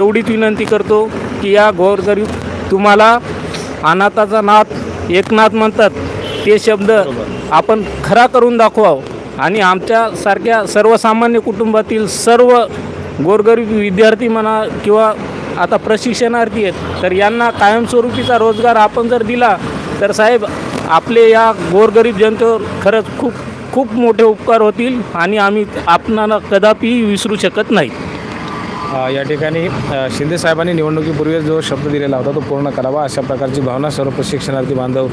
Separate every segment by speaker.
Speaker 1: एवढीच विनंती करतो की या गोरगरीब तुम्हाला अनाथाचा नाथ एकनाथ म्हणतात ते शब्द आपण खरा करून दाखवावं. आणि आमच्यासारख्या सर्वसामान्य कुटुंबातील सर्व गोरगरीब विद्यार्थी म्हणा किंवा आता प्रशिक्षणार्थी आहेत तर यांना कायमस्वरूपीचा रोजगार आपण जर दिला तर साहेब आपले या गोरगरीब जनतेवर खरंच खूप खूप मोठे उपकार होतील आणि आम्ही आपणाला कदापि विसरू शकत नाही.
Speaker 2: या ठिकाणी शिंदेसाहेबांनी शिंदे साहेबांनी निवडणुकीपूर्वी जो शब्द दिलेला होता तो पूर्ण करावा अशा प्रकारची भावना सर्व प्रशिक्षणार्थी बांधव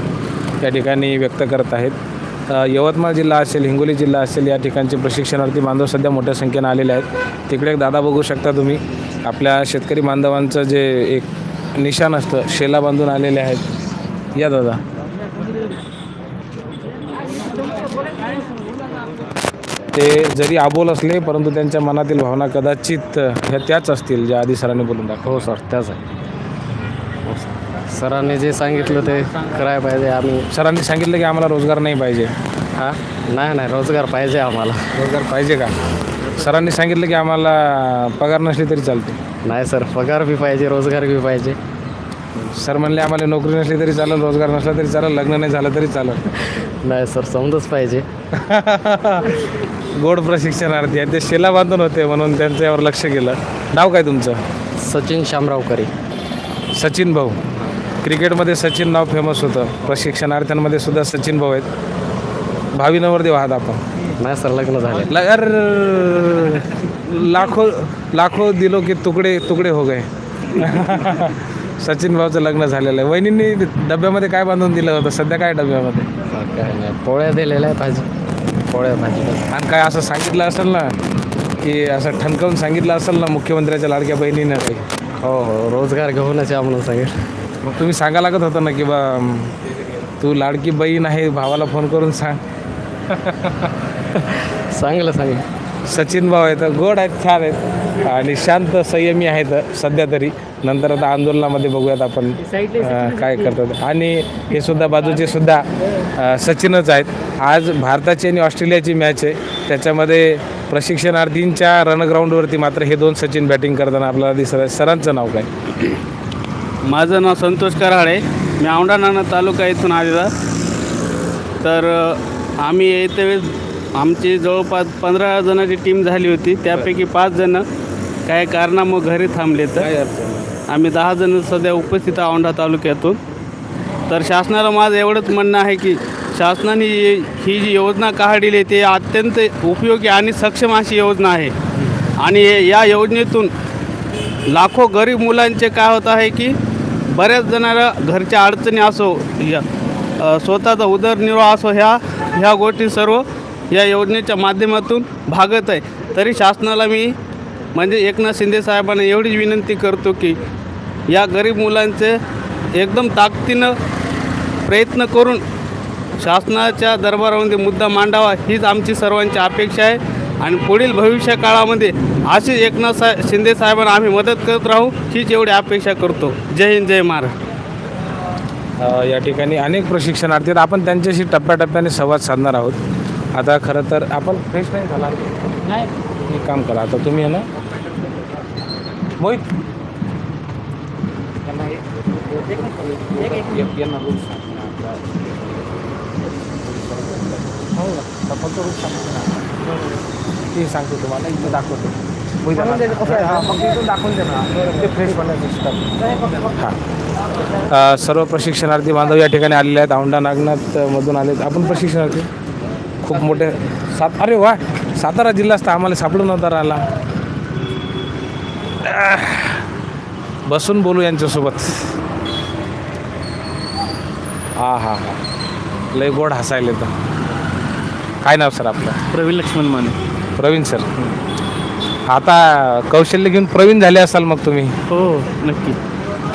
Speaker 2: या ठिकाणी व्यक्त करत आहेत. यवतमाळ जिल्हा असेल हिंगोली जिल्हा असेल या ठिकाणचे प्रशिक्षणार्थी बांधव सध्या मोठ्या संख्येनं आलेले आहेत. तिकडे एक दादा बघू शकता तुम्ही. आपल्या शेतकरी बांधवांचं जे एक निशाण असतं शेला बांधून आलेले आहेत. या दादा. ते जरी आबोल असले परंतु त्यांच्या मनातील भावना कदाचित ह्या त्याच असतील ज्या आधी सरांनी बोलून दाखव
Speaker 3: हो सर त्याच आहे सरांनी जे सांगितलं ते करायला पाहिजे आम्ही.
Speaker 2: सरांनी सांगितलं की आम्हाला रोजगार नाही पाहिजे.
Speaker 3: हां? नाही नाही रोजगार पाहिजे आम्हाला.
Speaker 2: रोजगार पाहिजे का? सरांनी सांगितलं की आम्हाला पगार नसली तरी चालते.
Speaker 3: नाही सर पगार बी पाहिजे रोजगार बी पाहिजे.
Speaker 2: सर म्हणले आम्हाला नोकरी नसली तरी चालेल रोजगार नसला तरी चालेल लग्न नाही झालं तरी चालेल.
Speaker 3: नाही सर समजच पाहिजे.
Speaker 2: गोड प्रशिक्षणार्थी आहे ते शेला बांधून होते म्हणून त्यांच्यावर लक्ष गेलं. नाव काय तुमचं?
Speaker 3: सचिन शामराव करे.
Speaker 2: सचिन भाऊ. क्रिकेटमध्ये सचिन नाव फेमस होतं. प्रशिक्षणार्थ्यांमध्ये सुद्धा सचिन भाऊ आहेत. भावी नवरदेव आहात आपण.
Speaker 3: नाही सर लग्न झाले.
Speaker 2: लगर लाखो लाखो दिलो की तुकडे तुकडे हो गए. सचिन भाऊचं लग्न झालेलं आहे. वहिनींनी डब्यामध्ये काय बांधून दिलं होतं? सध्या काय डब्यामध्ये?
Speaker 3: काय नाही पोळ्या दिलेल्या आहे भाजी पोळ्या भाजी
Speaker 2: आणि काय असं सांगितलं असेल ना की असं ठणकावून सांगितलं असेल ना मुख्यमंत्र्याच्या लाडक्या बहिणीनं काही?
Speaker 3: हो हो रोजगार घेऊनच या म्हणून सांगेल
Speaker 2: मग तुम्ही सांगा लागत होतं ना की बा तू लाडकी बहीण आहे भावाला फोन करून सांग.
Speaker 3: चांगलं सांगेल
Speaker 2: सचिन भाऊ आहेत गोड आहेत छान आहेत आणि शांत संयमी आहेत सध्या तरी. नंतर आता आंदोलनामध्ये बघूयात आपण काय करतात. आणि हे सुद्धा बाजूचे सुद्धा सचिनच आहेत. आज भारताची आणि ऑस्ट्रेलियाची मॅच आहे. त्याच्यामध्ये प्रशिक्षणार्थींच्या रणग्राऊंडवरती मात्र हे दोन सचिन बॅटिंग करताना आपल्याला दिसत आहे सरांचं नाव काय?
Speaker 1: माझं नाव संतोष कराळे. मी औंढा नाना तालुका इथून आलेला. तर आम्ही येते वेळेस आमची जवळपास पंधरा जणांची टीम झाली होती. त्यापैकी पाच जणं काही कारणामुळे घरी थांबले तर आम्ही दहा जण सध्या उपस्थित औंढा तालुक्यातून. तर शासनाला माझं एवढंच म्हणणं आहे की शासनाने ही जी योजना काढली आहे ते अत्यंत उपयोगी आणि सक्षम अशी योजना आहे. आणि या योजनेतून लाखो गरीब मुलांचे काय होत आहे की बऱ्याच जणांना घरच्या अडचणी असो या स्वतःचा उदरनिर्वाह असो ह्या ह्या गोष्टी सर्व या योजनेच्या माध्यमातून भागत आहे. तरी शासनाला मी म्हणजे एकनाथ शिंदे साहेबांना एवढीच विनंती करतो की या गरीब मुलांचे एकदम ताकदीनं प्रयत्न करून शासनाच्या दरबारामध्ये मुद्दा मांडावा हीच आमची सर्वांची अपेक्षा आहे. आणि पुढील भविष्य काळामध्ये अशीच एकनाथ सा शिंदे साहेबांना आम्ही मदत करत राहू हीच एवढी अपेक्षा करतो. जय हिंद जय महाराष्ट्र.
Speaker 2: या ठिकाणी अनेक प्रशिक्षणार्थी आहेत. आपण त्यांच्याशी टप्प्याटप्प्याने संवाद साधणार आहोत. आता खरं तर आपण फ्रेश नाही झाला. नाही. एक काम करा. आता तुम्ही आहे ना मोहित. हो फक्त सांगतो. ते सांगतो तुम्हाला इथे दाखवतो मोहित दाखवून ते फ्रेश हां सर्व प्रशिक्षणार्थी बांधव या ठिकाणी आलेले आहेत. औंढा नागनाथ मधून आले. आपण प्रशिक्षणार्थी. खूप मोठे सात अरे वा! सातारा जिल्हा असता आम्हाला सापडून नव्हता राहिला. बसून बोलू यांच्यासोबत. हा हा हा. लय गोड हसायला येतं. काय नाव सर आपलं?
Speaker 1: प्रवीण लक्ष्मण माने.
Speaker 2: प्रवीण सर. आता कौशल्य घेऊन प्रवीण झाले असाल मग तुम्ही?
Speaker 1: हो नक्की.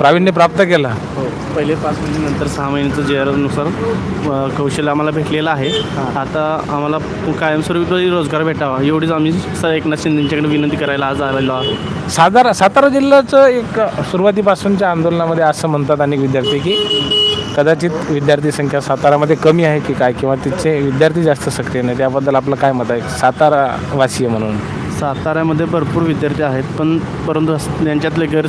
Speaker 2: प्रावीण्य प्राप्त केलं.
Speaker 1: हो पहिले पाच महिने नंतर सहा महिन्याचं जे नुसार कौशल्य आम्हाला भेटलेलं आहे. आता आम्हाला कायमस्वरूपी रोजगार भेटावा एवढीच आम्ही स एकनाथ शिंदेच्याकडे विनंती करायला आज आलेलो आहोत.
Speaker 2: सातारा सातारा जिल्ह्याचं एक सुरुवातीपासूनच्या आंदोलनामध्ये असं म्हणतात अनेक विद्यार्थी की कदाचित विद्यार्थी संख्या सातारामध्ये कमी आहे की काय किंवा तिचे विद्यार्थी जास्त सक्रिय नाही त्याबद्दल आपलं काय मत आहे? सातारा वासी आहे म्हणून.
Speaker 4: साताऱ्यामध्ये भरपूर विद्यार्थी आहेत पण परंतु त्यांच्यातले गैर